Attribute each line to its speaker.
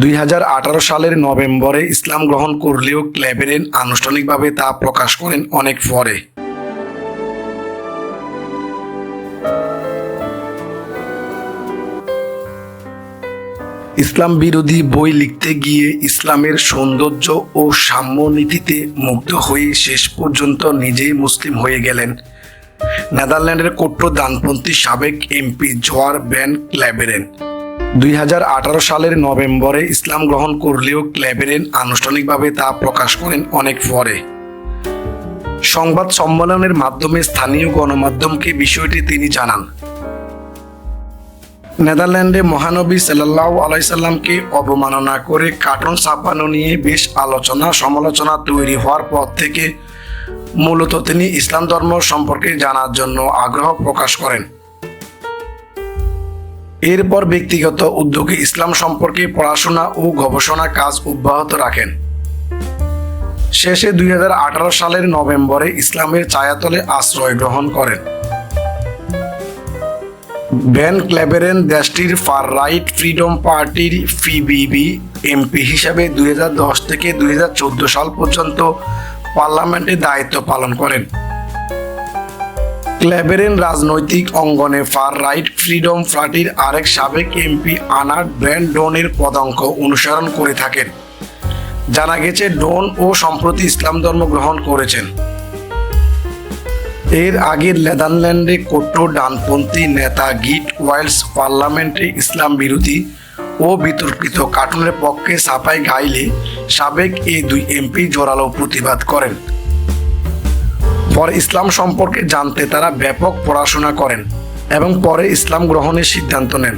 Speaker 1: দুই হাজার আঠারো সালের নভেম্বরে ইসলাম গ্রহণ করলেও ক্লেবেরেন আনুষ্ঠানিকভাবে তা প্রকাশ করেন অনেক পরে। ইসলাম বিরোধী বই লিখতে গিয়ে ইসলামের সৌন্দর্য ও সাম্যনীতিতে মুগ্ধ হয়ে শেষ পর্যন্ত নিজেই মুসলিম হয়ে গেলেন। নেদারল্যান্ডের কট্টর দানপন্থী সাবেক এমপি জোয়ার ব্যান ক্ল্যাবেরেন দুই হাজার আঠারো সালের নভেম্বরে ইসলাম গ্রহণ করলেও ক্ল্যাবেরেন আনুষ্ঠানিকভাবে তা প্রকাশ করেন অনেক পরে। সংবাদ সম্মেলনের মাধ্যমে স্থানীয় গণমাধ্যমকে বিষয়টি তিনি জানান। নেদারল্যান্ডে মহানবী সাল্লাহ আলাইসাল্লামকে অবমাননা করে কার্টুন ছাপানো নিয়ে বেশ আলোচনা সমালোচনা তৈরি হওয়ার পর থেকে মূলত তিনি ইসলাম ধর্ম সম্পর্কে জানার জন্য আগ্রহ প্রকাশ করেন। এরপর ব্যক্তিগত উদ্যোগে ইসলাম সম্পর্কে পড়াশোনা ও গবেষণা কাজ অব্যাহত রাখেন। শেষে দুই হাজার আঠারো সালের নভেম্বরে ইসলামের ছায়াতলে আশ্রয় গ্রহণ করেন। বেন ক্লেবেরেন দেশটির ফার রাইট ফ্রিডম পার্টির পিবিবি এমপি হিসাবে দুই হাজার দশ থেকে দুই হাজার চোদ্দ সাল পর্যন্ত পার্লামেন্টে দায়িত্ব পালন করেন। ক্লেবেরেন রাজনৈতিক অঙ্গনে ফার রাইট ফ্রিডম পার্টির আরেক সাবেক এমপি আনার্ড ব্র্যান্ড ডোনের পদাঙ্ক অনুসরণ করে থাকেন। জানা গেছে, ডোন ও সম্প্রতি ইসলাম ধর্ম গ্রহণ করেছেন। এর আগে নেদারল্যান্ডে কট্টর ডানপন্থী নেতা গিট ওয়াইল্ডস পার্লামেন্টে ইসলাম বিরোধী ও বিতর্কিত কার্টুনের পক্ষে সাফাই গাইলে সাবেক এই দুই এমপি জোরালো প্রতিবাদ করেন। পরে ইসলাম সম্পর্কে জানতে তারা ব্যাপক পড়াশোনা করেন এবং পরে ইসলাম গ্রহণের সিদ্ধান্ত নেন।